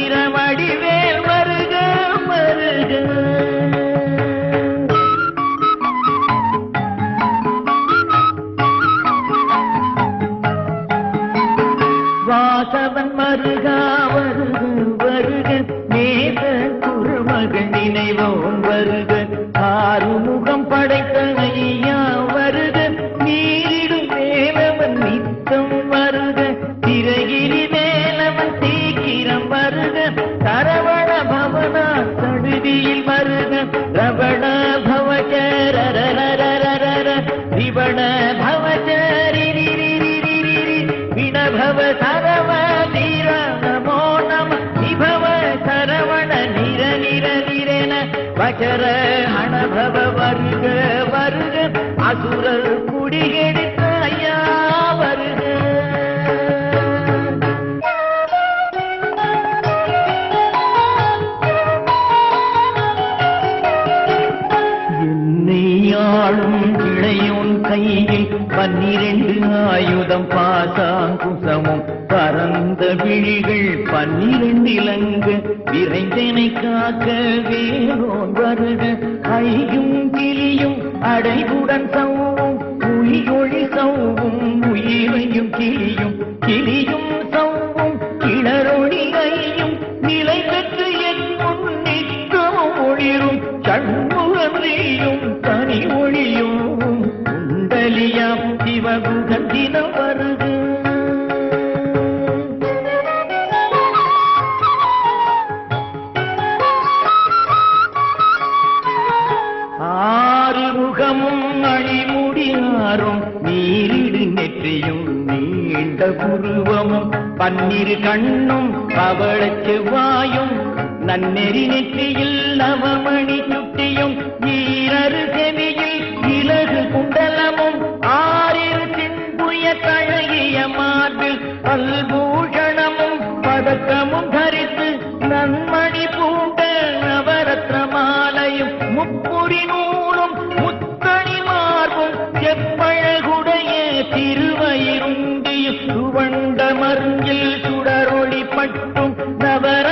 வீரம் அச்சர அணபவ வருக வருக. அசுரர் குடியெடுத்த ஐயா வருக. என்னை ஆளும் இளையோன் கையில் பன்னிரண்டு ஆயுதம் பாசாங்குசமும் பரந்த விழிகள் பன்னிரண்டு இலங்கு விரைந்தனை காக்க வேறோன் வருக. கையும் கிளியும் அடைவுடன் சவும் புலியொழி சவும் உயிரையும் கிளியும் கிளியும் சவும் கிளரொழி கையும் மகுடம் தினம் வருது. ஆறுமுகமும் அழிமுடியாரும் நீரிடு நெற்றியும் நீண்ட புருவமும் பன்னிரு கண்ணும் பவழ செவ்வாயும் நன்னெறி நெற்றியில் நவமணி திருவயிருண்டில் சுவண்ட மருங்கில் சுடரொளி பட்டும் நவர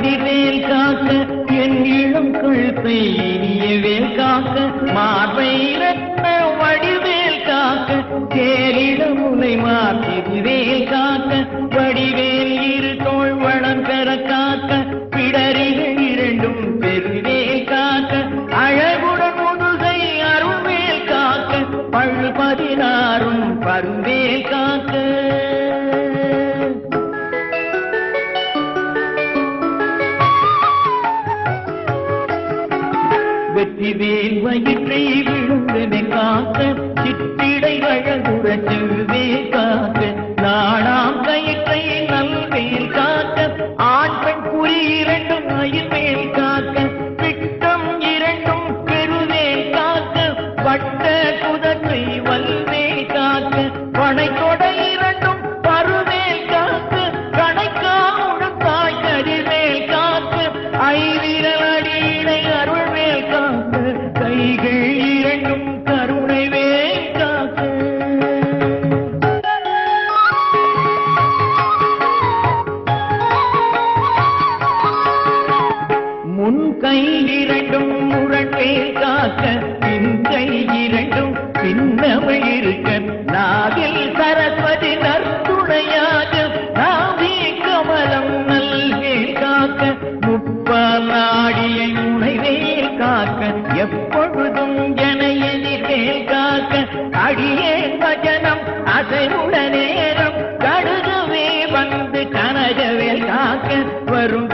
இரண்டும் காக்க என் இளம் கொள்கை இனியவேல் காக்க மாற வயிற்றை விழுந்தனை காக்க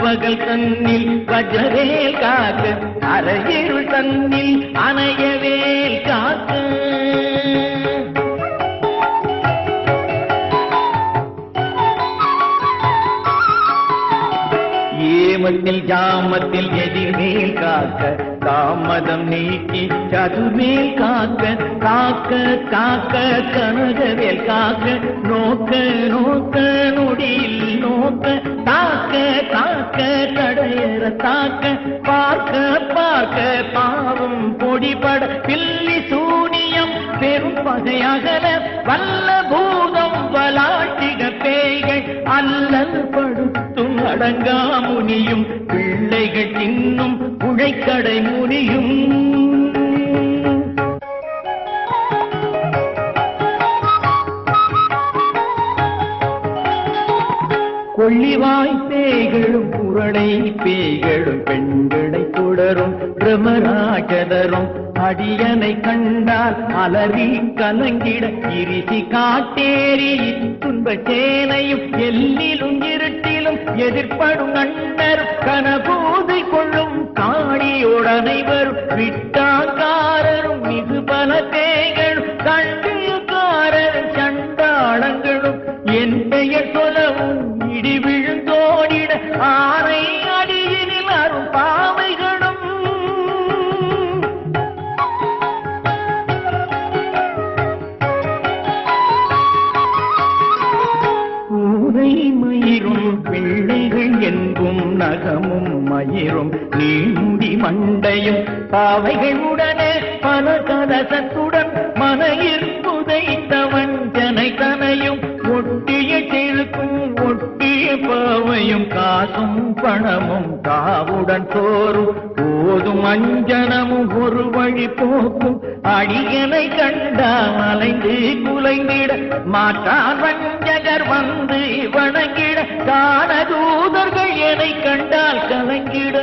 பகல் தன்னில் வஜ்ரவேல் காக்க அரையிருள் தன்னில் அணையவேல் காக்க. ஏமத்தில் ஜாமத்தில் எதிர்மேல் காக்க தாமதம் நீக்கி சதுர்மேல் காக்க காக்க காக்க கனகவேல் காக்க நோக்க நோக்க நொடியில் மூக்க தாக்க தாக்க தடையற தாக்க. பார்க்க பார்க்க பாவம் பொடிபட பில்லி சூனியம் பெரும் பகையகல. வல்ல பூதம் வலாட்டிக பேய்கள் அல்லல் படுத்தும் அடங்கா முனியும் பிள்ளைகள் இன்னும் உழைக்கடை முனியும். கொள்ளிவாய் பேய்களும் புரணை பேய்களும் பெண்களை தொடரும் பிரமராஜதரும் அடியனை கண்டால் அலறி கலங்கிட இரிசி காட்டேரி துன்ப சேனையும் எல்லிலும் இருட்டிலும் எதிர்ப்படும் அண்ணர் கனபூதை கொள்ளும் காணியுடனை வரும் விட்டாக்காரரும் மிகு பல பேய்களும் கண்டியக்காரரும் சண்டை சண்டாளங்களும் என் பெயர் சொல்லவும் இடி விழுந்தோடிட ஆரை அடியினில் அரும் பாவைகளும். பூனை மயிரும் பிள்ளைகள் என்பும் நகமும் மயிரும் நீண்டி மண்டையும் பாவைகள் உடனே பல கலசத்துடன் மனையில் இருக்கும் ஒட்டிய பாவையும் காசும் பணமும் தாவுடன் தோறும். போதும் அஞ்சனமும் ஒரு வழி போக்கும். அடியனை கண்டா மலைந்து குலைந்திட மாற்றான் வஞ்சகர் வந்து வணங்கிட. காண தூதர்கள் என்னை கண்டால் கலங்கிட.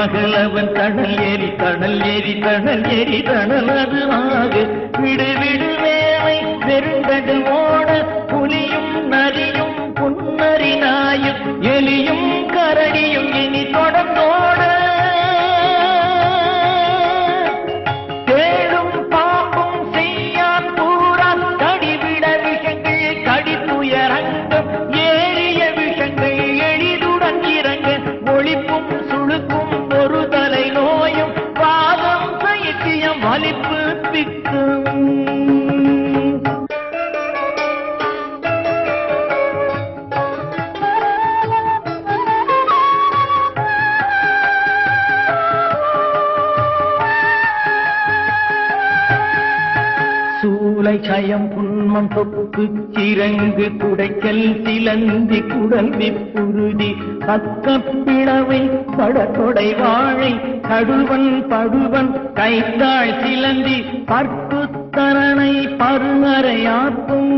பகலவன் கடல் ஏறி கடல் ஏறி கடல் ஏறி தணலது ஆகு விடு விடு வேலை வெறுங்கடு ஓட புலியும் நரியும் புன்னரி நாயும் எலியும் கரடியும் இனி தொடர்ந்தோ மண் தொப்பு சிறங்கு குடைக்கல் சிலந்தி குடல்வி புருதி பக்கப்பிளவை படத்தொடை வாழை கடுவன் படுவன் கைத்தாள் சிலந்தி பற்புத்தரணை பருமறையாக்கும்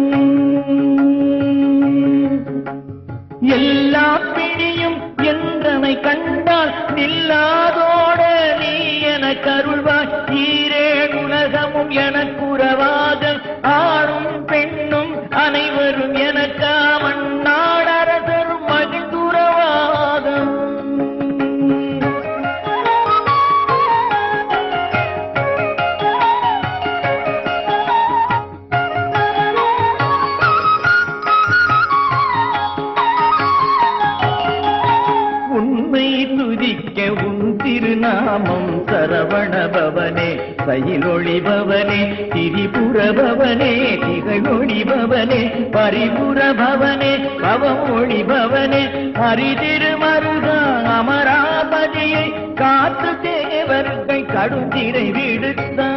எல்லா பிடியும் என்றனை கண்டால் நில்லாதோட நீ என கருள்வாய். ஈரே உலகமும் எனக்குறவாக ஆ பவனே பரிபுர பவனே பவமொழி பவனே ஹரிதிருமருகா அமராபதியை காத்து தேவர்கள் கடுந்திரை விடுத்தான்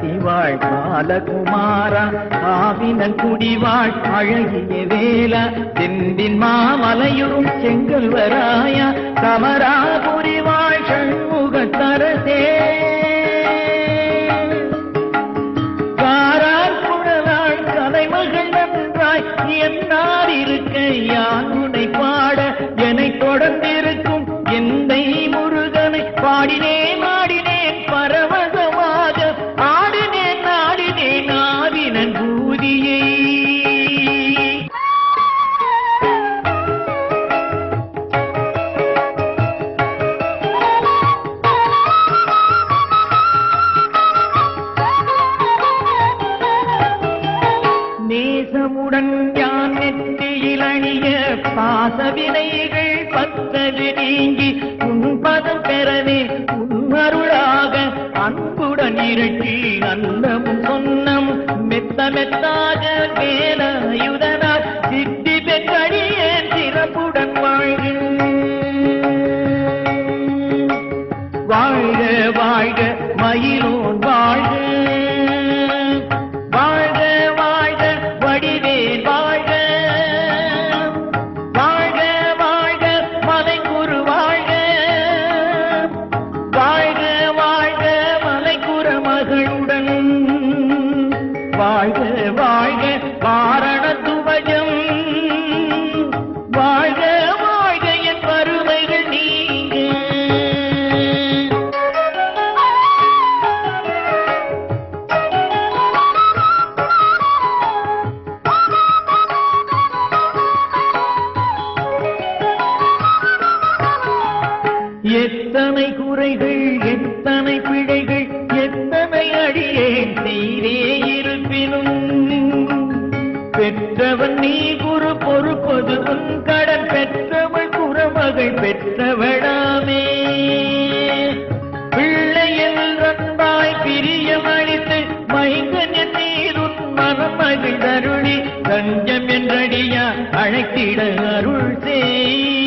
பழனி பாலகுமாரா ஆவினன் குடிவாள் அழகிய வேலா தென்பின் மாமலையுறும் செங்கல்வராயா தமரா கமராபுரிவாழ் சண்முகத்தரசே. உடன் யான் நெற்றியில் அணிய பாசவினைகள் பத்தது நீங்கி உன் பதம் பெறவே உன்மருளாக அன்புடன் இருட்டி அன்னமும் சொன்னம். மெத்த மெத்தாக வேலாயுதனால் சித்தி பெற்றடியேன் சிறப்புடன் வாழ்க. வாழ்க வாழ்க மயிலோன் வாழ்க. பெற்றவன் நீ குரு பொறுப்பது உன் கடன் பெற்றவள் குறமகை பெற்றவளாமே. பிள்ளையில் நன்பாய் பிரியமளித்து மைங்கன் உன் மனமகள் தருளி தஞ்சம் என்றடியா அழைத்திட அருள் செய்.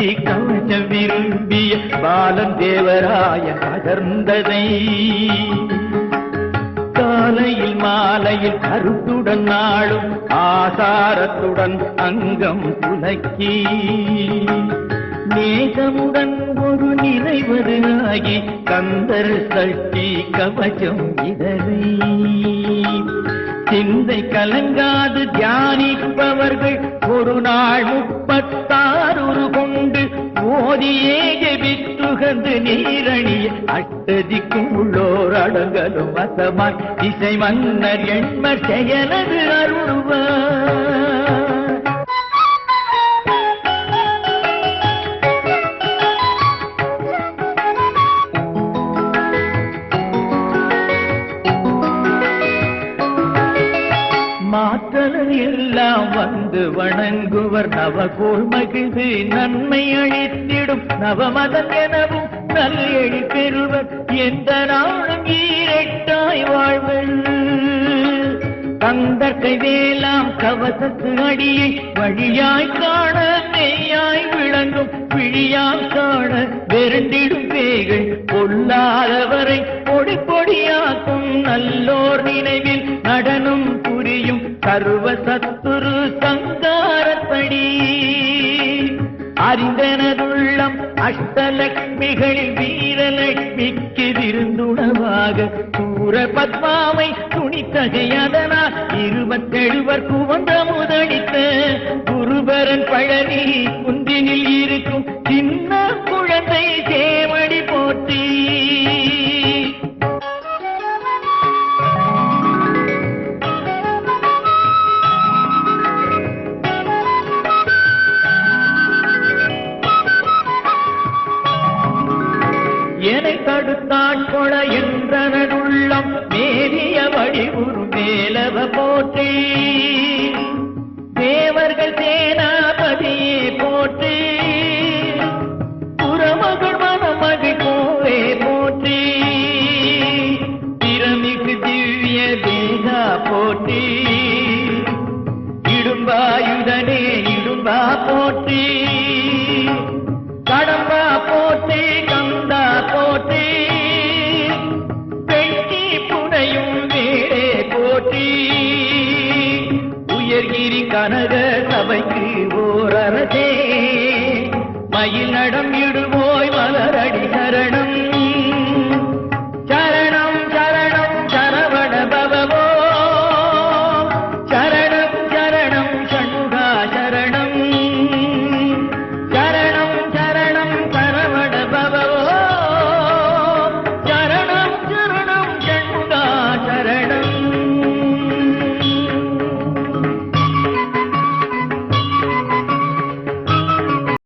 சக்தி விரும்பிய பாலன் தேவராய அடர்ந்ததை காலையில் மாலையில் கருத்துடன் நாளும் ஆசாரத்துடன் அங்கம் புலக்கி. நேசமுடன் ஒரு நினைவது ஆகி கந்தர் தட்டி கவச்சம் இதனை சிந்தை கலங்காது தியானிப்பவர்கள் ஒரு நாள் முப்பத்தாறு மோதியே ஓதியே ஜெபித்துகந்து நீரணிய அட்டதிக்கும் உள்ளோர் அடங்கலும் அசமான் இசை மன்னர் எண்மர் செயலது அருள்வார் மாற்றலர் எல்லாம் வந்து வணங்குவர் நவகோள் மகிழ்ந்து நன்மை அழித்திடும் நவமதம் எனவும் நல்லெழி பெறுவர். எந்த நாளும் ஈரட்டாய் வாழ்வர் தந்தற்கை வேலாம் கவசத்து அடியை வழியாய் காண மெய்யாய் விளங்கும். விழியாய் காண வெருண்டிடும் பேய்கள் பொல்லாதவரை பொடி பொடியாக்கும். நல்லோர் நினைவில் நடனம் புரியும் சர்வ சத்துரு சங்காரத்தடி. அறிந்தனது அஷ்டலக்ஷ்மிகளில் வீரலக்ஷ்மிக்கு விருந்துணவாக சூர பத்மாவை துணித்தகையதனால் இருபத்தெழுவர் குவந்த முதலித்த குருபரன் பழனி குந்தினில் இருக்கும் போற்றி